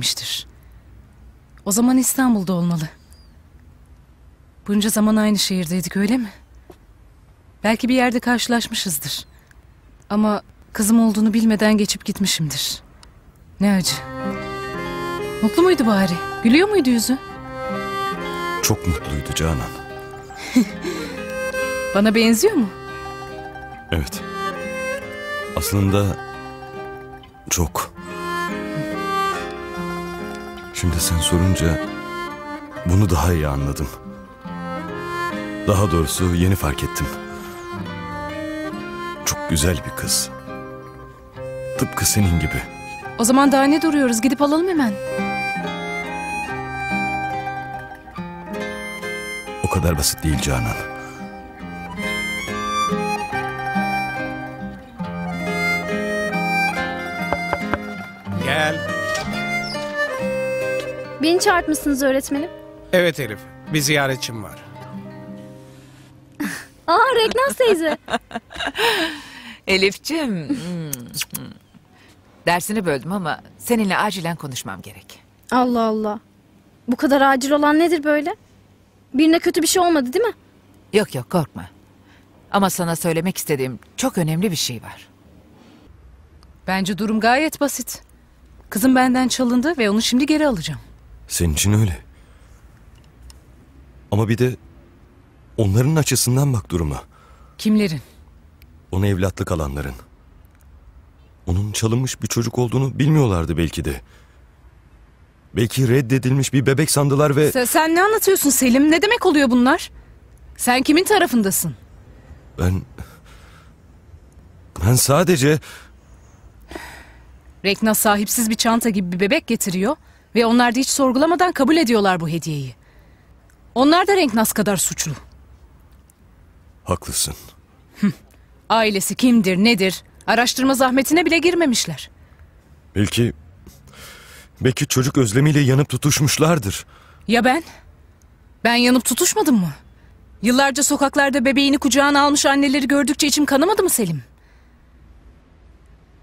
demiştir. O zaman İstanbul'da olmalı. Bunca zaman aynı şehirdeydik öyle mi? Belki bir yerde karşılaşmışızdır. Ama kızım olduğunu bilmeden geçip gitmişimdir. Ne acı. Mutlu muydu bari? Gülüyor muydu yüzü? Çok mutluydu Canan. Bana benziyor mu? Evet. Aslında çok. Şimdi sen sorunca bunu daha iyi anladım. Daha doğrusu yeni fark ettim. Çok güzel bir kız. Tıpkı senin gibi. O zaman daha ne duruyoruz? Gidip alalım hemen. O kadar basit değil Canan. Beni çağırtmışsınız öğretmenim. Evet Elif, bir ziyaretçim var. Aa Regnaz teyze. Elif'cim. hmm. Dersini böldüm ama seninle acilen konuşmam gerek. Allah Allah. Bu kadar acil olan nedir böyle? Birine kötü bir şey olmadı değil mi? Yok yok korkma. Ama sana söylemek istediğim çok önemli bir şey var. Bence durum gayet basit. Kızım benden çalındı ve onu şimdi geri alacağım. Senin için öyle. Ama bir de onların açısından bak duruma. Kimlerin? Ona evlatlık alanların. Onun çalınmış bir çocuk olduğunu bilmiyorlardı belki de. Belki reddedilmiş bir bebek sandılar ve... Sen, sen ne anlatıyorsun Selim? Ne demek oluyor bunlar? Sen kimin tarafındasın? Ben... Ben sadece... Rekna sahipsiz bir çanta gibi bir bebek getiriyor ve onlar da hiç sorgulamadan kabul ediyorlar bu hediyeyi. Onlar da Renknaz kadar suçlu. Haklısın. Ailesi kimdir, nedir? Araştırma zahmetine bile girmemişler. Belki... Belki çocuk özlemiyle yanıp tutuşmuşlardır. Ya ben? Ben yanıp tutuşmadım mı? Yıllarca sokaklarda bebeğini kucağına almış anneleri gördükçe içim kanamadı mı Selim?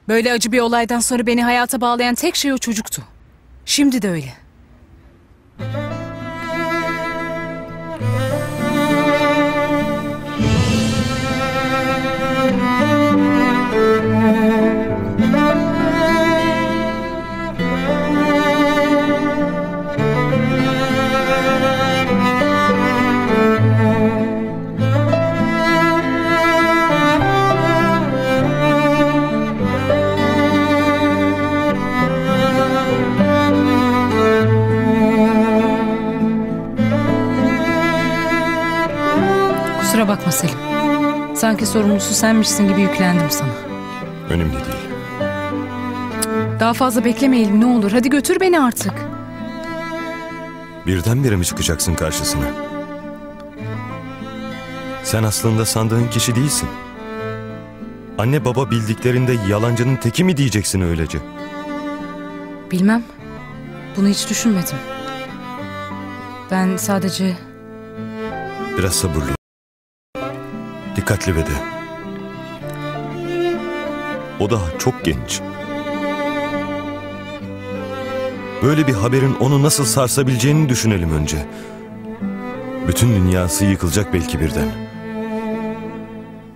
Böyle acı bir olaydan sonra beni hayata bağlayan tek şey o çocuktu. Şimdi de öyle. Kusura bakma Selim. Sanki sorumlusu senmişsin gibi yüklendim sana. Önemli değil. Daha fazla beklemeyelim ne olur. Hadi götür beni artık. Birdenbire mi çıkacaksın karşısına? Sen aslında sandığın kişi değilsin. Anne baba bildiklerinde yalancının teki mi diyeceksin öylece? Bilmem. Bunu hiç düşünmedim. Ben sadece Biraz sabırlı. ol. Dikkatli ve de. O daha çok genç. Böyle bir haberin onu nasıl sarsabileceğini düşünelim önce. Bütün dünyası yıkılacak belki birden.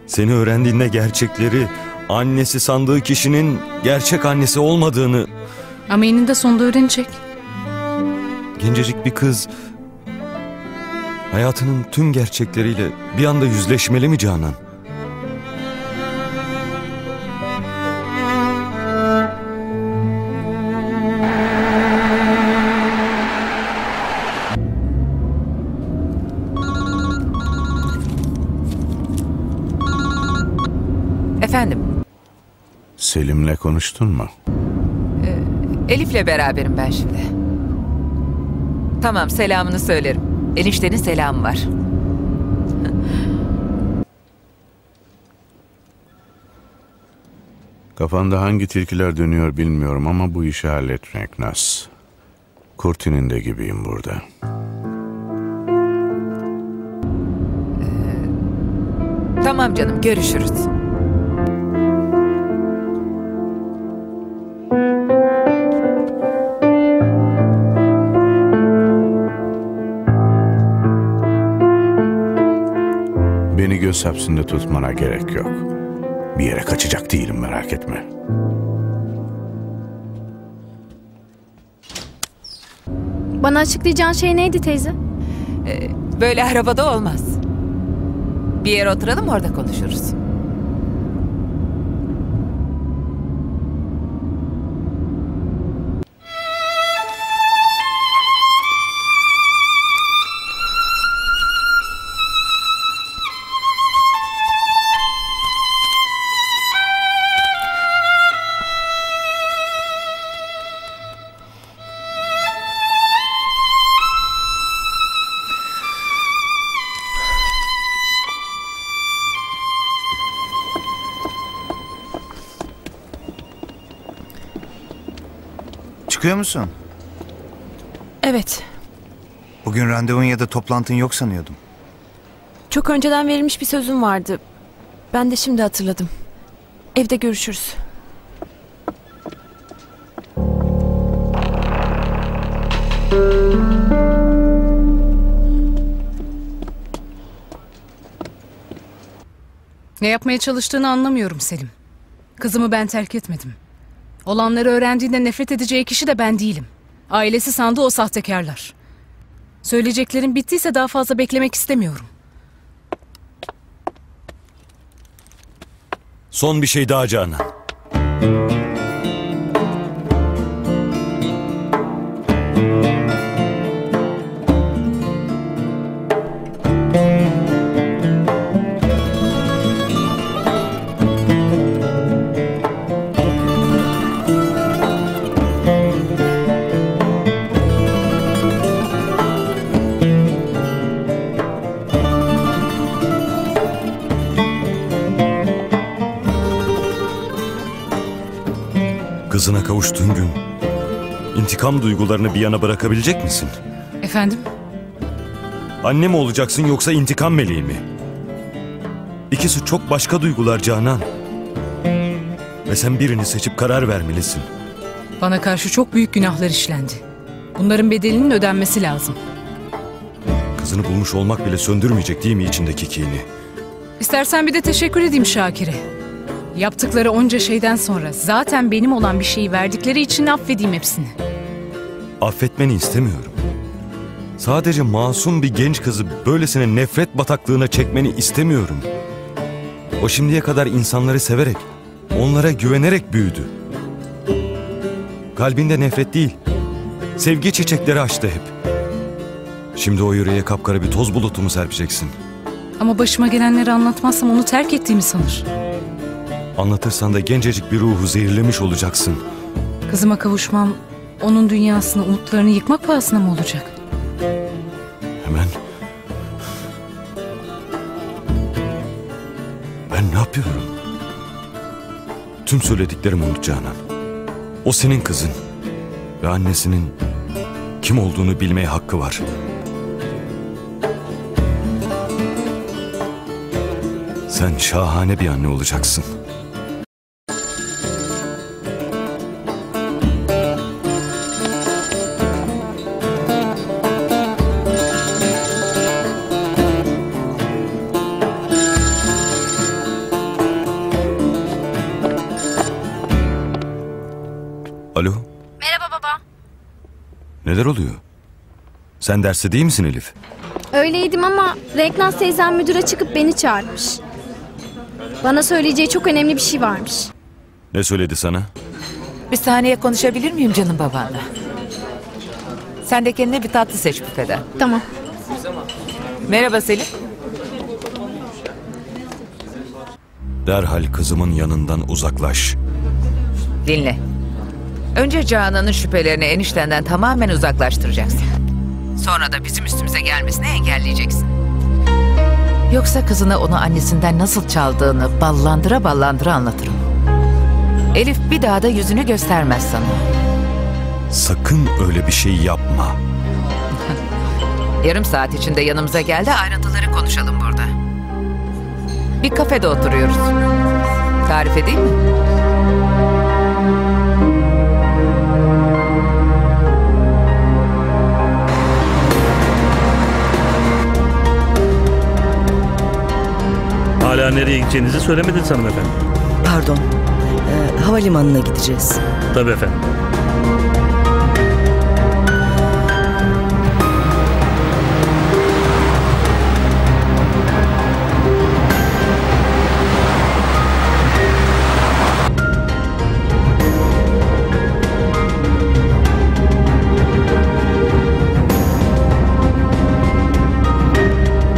Seni öğrendiğinde gerçekleri, annesi sandığı kişinin gerçek annesi olmadığını... ama eninde sonunda öğrenecek. Gencecik bir kız hayatının tüm gerçekleriyle bir anda yüzleşmeli mi Canan? Efendim, Selim'le konuştun mu? Elif'le beraberim ben şimdi. Tamam, selamını söylerim. Eniştenin selamı var. Kafanda hangi tilkiler dönüyor bilmiyorum ama bu işi hallet Renknas. Kurti'nin de gibiyim burada. Tamam canım, görüşürüz. Göz hapsinde tutmana gerek yok. Bir yere kaçacak değilim merak etme. Bana açıklayacağın şey neydi teyze? Böyle arabada olmaz. Bir yere oturalım orada konuşuruz. Çıkıyor musun? Evet. Bugün randevun ya da toplantın yok sanıyordum. Çok önceden verilmiş bir sözüm vardı. Ben de şimdi hatırladım. Evde görüşürüz. Ne yapmaya çalıştığını anlamıyorum Selim. Kızımı ben terk etmedim. Olanları öğrendiğinde nefret edeceği kişi de ben değilim. Ailesi sandı o sahtekarlar. Söyleyeceklerim bittiyse daha fazla beklemek istemiyorum. Son bir şey daha Canan. Kızına kavuştuğun gün intikam duygularını bir yana bırakabilecek misin? Efendim? Anne mi olacaksın yoksa intikam meleği mi? İkisi çok başka duygular Canan. Ve sen birini seçip karar vermelisin. Bana karşı çok büyük günahlar işlendi. Bunların bedelinin ödenmesi lazım. Kızını bulmuş olmak bile söndürmeyecek değil mi içindeki kini? İstersen bir de teşekkür edeyim Şakir'e. Yaptıkları onca şeyden sonra zaten benim olan bir şeyi verdikleri için affedeyim hepsini. Affetmeni istemiyorum. Sadece masum bir genç kızı böylesine nefret bataklığına çekmeni istemiyorum. O şimdiye kadar insanları severek, onlara güvenerek büyüdü. Kalbinde nefret değil, sevgi çiçekleri açtı hep. Şimdi o yüreğe kapkara bir toz bulutu mu serpeceksin? Ama başıma gelenleri anlatmazsam onu terk ettiğimi sanır. Anlatırsan da gencecik bir ruhu zehirlemiş olacaksın. Kızıma kavuşmam onun dünyasını, umutlarını yıkmak pahasına mı olacak? Hemen... Ben ne yapıyorum? Tüm söylediklerimi unut Canan. O senin kızın. Ve annesinin kim olduğunu bilmeye hakkı var. Sen şahane bir anne olacaksın. Neler oluyor? Sen derste değil misin Elif? Öyleydim ama Regnaz teyzem müdüre çıkıp beni çağırmış. Bana söyleyeceği çok önemli bir şey varmış. Ne söyledi sana? Bir saniye konuşabilir miyim canım babanla? Sen de kendine bir tatlı seç büfeden. Tamam. Merhaba Selim. Derhal kızımın yanından uzaklaş. Dinle. Önce Canan'ın şüphelerini eniştenden tamamen uzaklaştıracaksın. Sonra da bizim üstümüze gelmesini engelleyeceksin. Yoksa kızına onu annesinden nasıl çaldığını ballandıra ballandıra anlatırım. Elif bir daha da yüzünü göstermez sana. Sakın öyle bir şey yapma. Yarım saat içinde yanımıza geldi ayrıntıları konuşalım burada. Bir kafede oturuyoruz. Tarif edeyim mi? Daha nereye gideceğinizi söylemediniz hanımefendi. Pardon. Ee, havalimanına gideceğiz. Tabii efendim.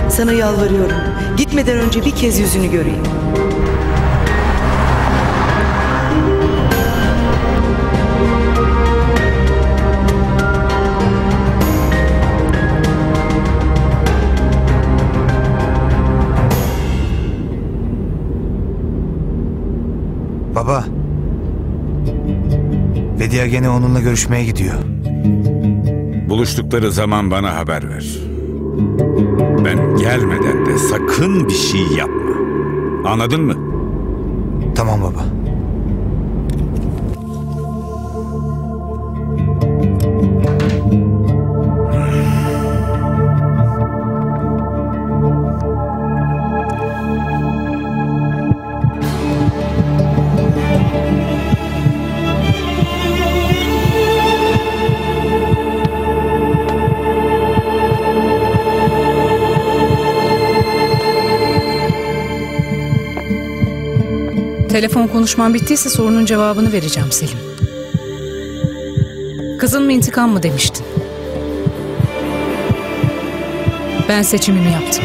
Sana yalvarıyorum. Gitmeden önce bir kez yüzünü göreyim. Baba. Vedia gene onunla görüşmeye gidiyor. Buluştukları zaman bana haber ver. Ben gelmeden de sakın bir şey yapma. Anladın mı? Tamam baba. Telefon konuşman bittiyse sorunun cevabını vereceğim Selim. Kızın mı intikam mı demiştin? Ben seçimimi yaptım.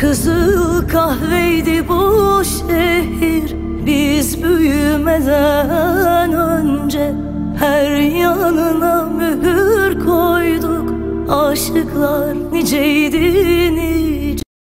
Kızıl kahveydi bu şehir Biz büyümeden önce Her yanına Aşıklar niceydi